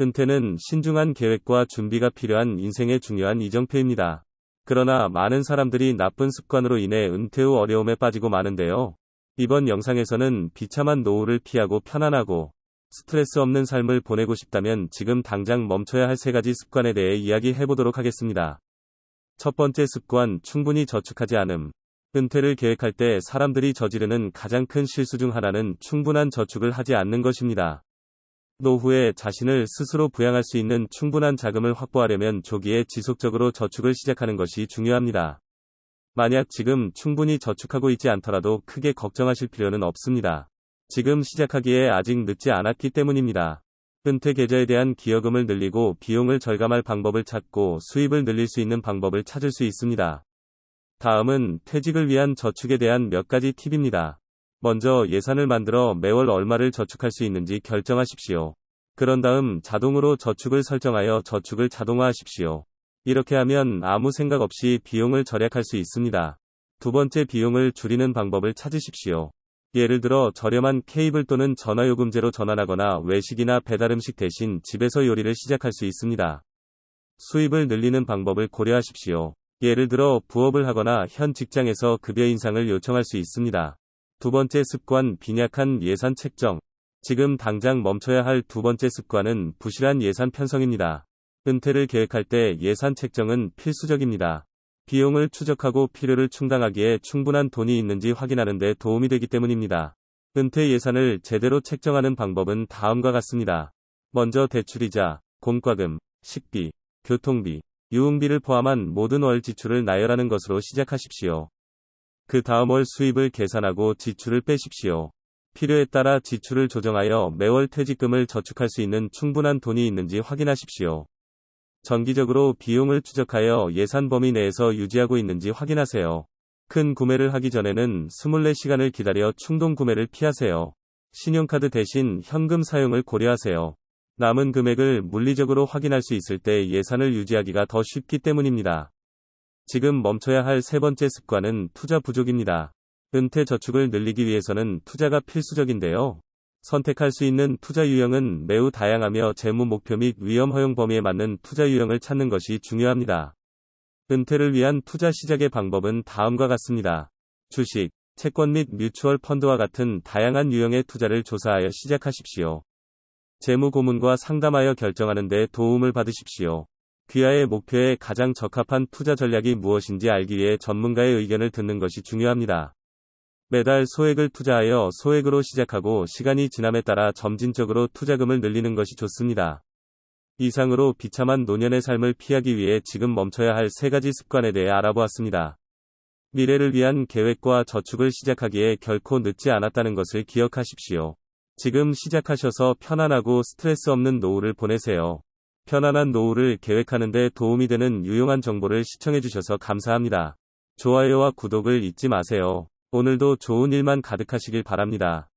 은퇴는 신중한 계획과 준비가 필요한 인생의 중요한 이정표입니다. 그러나 많은 사람들이 나쁜 습관으로 인해 은퇴 후 어려움에 빠지고 마는데요. 이번 영상에서는 비참한 노후를 피하고 편안하고 스트레스 없는 삶을 보내고 싶다면 지금 당장 멈춰야 할 세 가지 습관에 대해 이야기해 보도록 하겠습니다. 첫 번째 습관, 충분히 저축하지 않음. 은퇴를 계획할 때 사람들이 저지르는 가장 큰 실수 중 하나는 충분한 저축을 하지 않는 것입니다. 노후에 자신을 스스로 부양할 수 있는 충분한 자금을 확보하려면 조기에 지속적으로 저축을 시작하는 것이 중요합니다. 만약 지금 충분히 저축하고 있지 않더라도 크게 걱정하실 필요는 없습니다. 지금 시작하기에 아직 늦지 않았기 때문입니다. 은퇴 계좌에 대한 기여금을 늘리고 비용을 절감할 방법을 찾고 수입을 늘릴 수 있는 방법을 찾을 수 있습니다. 다음은 퇴직을 위한 저축에 대한 몇 가지 팁입니다. 먼저 예산을 만들어 매월 얼마를 저축할 수 있는지 결정하십시오. 그런 다음 자동으로 저축을 설정하여 저축을 자동화하십시오. 이렇게 하면 아무 생각 없이 비용을 절약할 수 있습니다. 두 번째 비용을 줄이는 방법을 찾으십시오. 예를 들어 저렴한 케이블 또는 전화요금제로 전환하거나 외식이나 배달음식 대신 집에서 요리를 시작할 수 있습니다. 수입을 늘리는 방법을 고려하십시오. 예를 들어 부업을 하거나 현 직장에서 급여 인상을 요청할 수 있습니다. 두 번째 습관 빈약한 예산 책정. 지금 당장 멈춰야 할 두 번째 습관은 부실한 예산 편성입니다. 은퇴를 계획할 때 예산 책정은 필수적입니다. 비용을 추적하고 필요를 충당하기에 충분한 돈이 있는지 확인하는 데 도움이 되기 때문입니다. 은퇴 예산을 제대로 책정하는 방법은 다음과 같습니다. 먼저 대출이자, 공과금, 식비, 교통비, 유흥비를 포함한 모든 월 지출을 나열하는 것으로 시작하십시오. 그 다음 월 수입을 계산하고 지출을 빼십시오. 필요에 따라 지출을 조정하여 매월 퇴직금을 저축할 수 있는 충분한 돈이 있는지 확인하십시오. 정기적으로 비용을 추적하여 예산 범위 내에서 유지하고 있는지 확인하세요. 큰 구매를 하기 전에는 24시간을 기다려 충동 구매를 피하세요. 신용카드 대신 현금 사용을 고려하세요. 남은 금액을 물리적으로 확인할 수 있을 때 예산을 유지하기가 더 쉽기 때문입니다. 지금 멈춰야 할 세 번째 습관은 투자 부족입니다. 은퇴 저축을 늘리기 위해서는 투자가 필수적인데요. 선택할 수 있는 투자 유형은 매우 다양하며 재무 목표 및 위험 허용 범위에 맞는 투자 유형을 찾는 것이 중요합니다. 은퇴를 위한 투자 시작의 방법은 다음과 같습니다. 주식, 채권 및 뮤추얼 펀드와 같은 다양한 유형의 투자를 조사하여 시작하십시오. 재무 고문과 상담하여 결정하는 데 도움을 받으십시오. 귀하의 목표에 가장 적합한 투자 전략이 무엇인지 알기 위해 전문가의 의견을 듣는 것이 중요합니다. 매달 소액을 투자하여 소액으로 시작하고 시간이 지남에 따라 점진적으로 투자금을 늘리는 것이 좋습니다. 이상으로 비참한 노년의 삶을 피하기 위해 지금 멈춰야 할 세 가지 습관에 대해 알아보았습니다. 미래를 위한 계획과 저축을 시작하기에 결코 늦지 않았다는 것을 기억하십시오. 지금 시작하셔서 편안하고 스트레스 없는 노후를 보내세요. 편안한 노후를 계획하는 데 도움이 되는 유용한 정보를 시청해 주셔서 감사합니다. 좋아요와 구독을 잊지 마세요. 오늘도 좋은 일만 가득하시길 바랍니다.